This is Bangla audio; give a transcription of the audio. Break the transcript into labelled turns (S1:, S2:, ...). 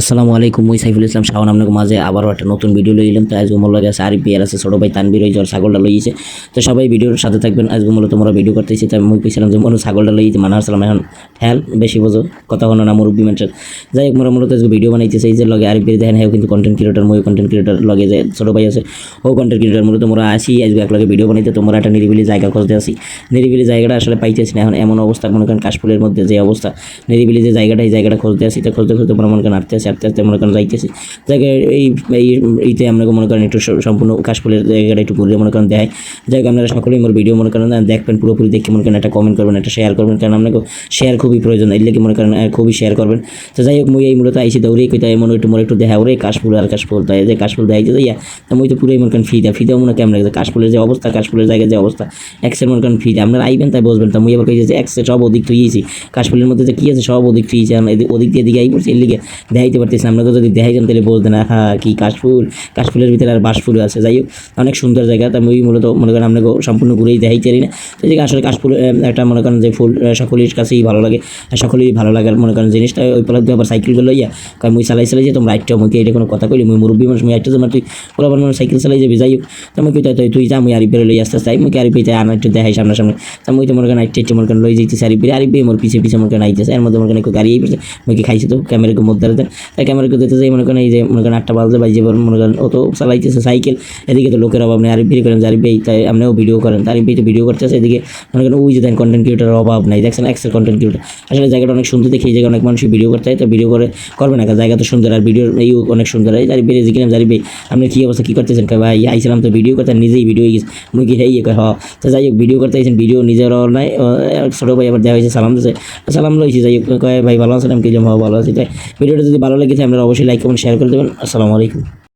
S1: আসসালামু আলাইকুম, মুই সাইফুল ইসলাম শাহন আপনাকে মাঝে আবারও একটা নতুন ভিডিও লই এলাম। তো আজকে মূল্য আছে আরিফ বিয়ার আছে ছোটো ভাই তানবির ওই জ্বর ছাগলটা লইছে তো সবাই ভিডিওর সাথে থাকবেন। আজকে মূলত তোমরা ভিডিও করতেছি তাই মুই কইছিলাম যে, মনে ছাগলটা লইছে মানা আসলাম এখন ঠেল বেশি বোঝো, কথা হলো না, মুরব্বী মানুষের। যাই হোক, মোরা মূলত ভিডিও বানাইতেছে এই যে লগে বিয়ার দেখেন হ্যাঁ কিন্তু কন্টেন্ট ক্রিয়েটার মই কন্টেন্ট ক্রিয়েটার লগে যে ছোটো ভাই আছে, ও কন্টেন্ট ক্রিয়েটার মূলত তোমরা আসি, আজকে এক লগে ভিডিও বানাইতে তোমরা একটা নিরিবিলি জায়গা খুঁজতে আসি। নিরিবিলি জায়গাটা আসলে পাইতেছি না, এখন এমন অবস্থা, মনে করেন কাশফুলের মধ্যে যে অবস্থা। নিরিবিলি যে জায়গাটা, এই জায়গাটা খুঁজতে আসি, তো খুঁজতে খুঁজতে মনে করেন আটতে আসি আটতে আসতে মনে করেন যাইতেছি। জায়গায় এই এই এইতে আমরা মনে করেন একটু সম্পূর্ণ কাশফুলের জায়গাটা একটু ঘুরে মনে করেন দেয় যাই আপনারা সকলেই মোর ভিডিও মনে করেন, দেখবেন পুরোপুরি দেখে মনে করেন একটা কমেন্ট করবেন, একটা শেয়ার করবেন, কারণ আপনাকে শেয়ার খুবই প্রয়োজন, এর লেগে মনে করেন খুবই শেয়ার করবেন। তো যাই হোক, মুই এই মূলত আইসি দৌড়ে, কইতে মনে একটু মনে একটু দেখা ওরে, কাশফুল আর কাশফুল, তাই যে কাশফুল দেখাইতে যাইয়া, তা মুই তো পুরোই মনে করেন ফিদা ফিদা মনে কেমন লাগে কাশফুলের যে অবস্থা, কাশফুলের জায়গায় যে অবস্থা এক্সের মনে করেন ফিদা আপনারা আইবেন, তাই বসবেন। তা মুই আবার কইছে যে এক্সে সব ওদিক থুইয়েছি কাশফুলের মধ্যে যে কী আছে, সব ওদিক থুইয়েছি আমি এদিক- ওদিক দিয়ে দিকে আই পড়ছি এর লিগে দেখাইতে পারতেছি। আপনাকে যদি দেখাই দেখাইছেন তাহলে বলতেন হ্যাঁ কি কাশফুল, কাশফুলের ভিতরে আর বাসফুল আছে। যাই হোক, অনেক সুন্দর জায়গা। তা মুই মূলত মনে করেন, আপনাকে সম্পূর্ণ ঘুরেই দেখাইতে পারি না। তো জায়গায় আসলে কাশফুল একটা মনে করেন যে ফুল সকলের কাছেই ভালো লাগে। আর সকলেরই ভালো লাগার, মনে করেন জিনিসটা, ওই পলাদ আবার সাইকেল লইয়া কারণ মুই চালাই চালাই যে তোমরা একটা মুখে এটা কোনো কথা কইলি? মুই মুরব্বী মানুষ, মুই একটা তোমার তুই পুরো আবার মানে সাইকেল চালাই যাবি, যাই হোক। তো মুই কইতে তুই তুই যা, মুই আরিফ বেরো লই আস্তে আই মুই আরিফ পেতে আনা একটু দেখাই সামনে সামনে তা মুই তো মনে করেন আইটে একটু মনে করেন লই যাইতেছি আরিফ আরিফ মোর পিছে পিছে মনে করেন আইতেছে, এর মধ্যে মনে করেন একটু গাড়ি আইতেছে কি খাইছি তো? ক্যামেরাকে মধ্যে দেন তাই ক্যামেরাকে দিতে যাই, মনে করেন এই যে, মনে করেন আটটা বাজে বাজে মনে করেন ও তো চালাইতেছে সাইকেল এদিকে তো লোকের অভাব নেই, আরিফ বেরি করেন আরিফ ভাই, তাই আপনিও ভিডিও করেন। আরিফ ভাই তো ভিডিও করতেছে, এদিকে মনে করেন ওই যে দেন কন্টেন্ট ক্রিয়েটারের অভাব নাই। দেখছেন এক্সেল কন্টেন্ট ক্রিয়েটার আসলে জায়গাটা অনেক সুন্দর দেখে এই জায়গায় অনেক মানুষ ভিডিও করতে তো ভিডিও করে করবে না জায়গা তো সুন্দর আর ভিডিও এই অনেক সুন্দর। হয় আরিফ বেরি জিজ্ঞাসা জারিফ ভাই আপনি কী অবস্থা, কী করতেছেন? ভাই, আইছিলাম তো ভিডিও করতে, নিজেই ভিডিও গেছে। মুই কি হেই, কয়, হ। তো যাই হোক, ভিডিও করতে আইছেন, ভিডিও নিজের নাই ছোটো ভাই আবার দেওয়া হয়েছে, সালাম দিয়েছে সালাম লইছি, যাই হোক, কয়, ভাই, ভালো আছেন? আমি কি ভালো আছি। তাই ভিডিওটা যদি ভালো লেগেছে আপনারা অবশ্যই লাইক কমেন্ট শেয়ার করে দেবেন। আসসালামু আলাইকুম।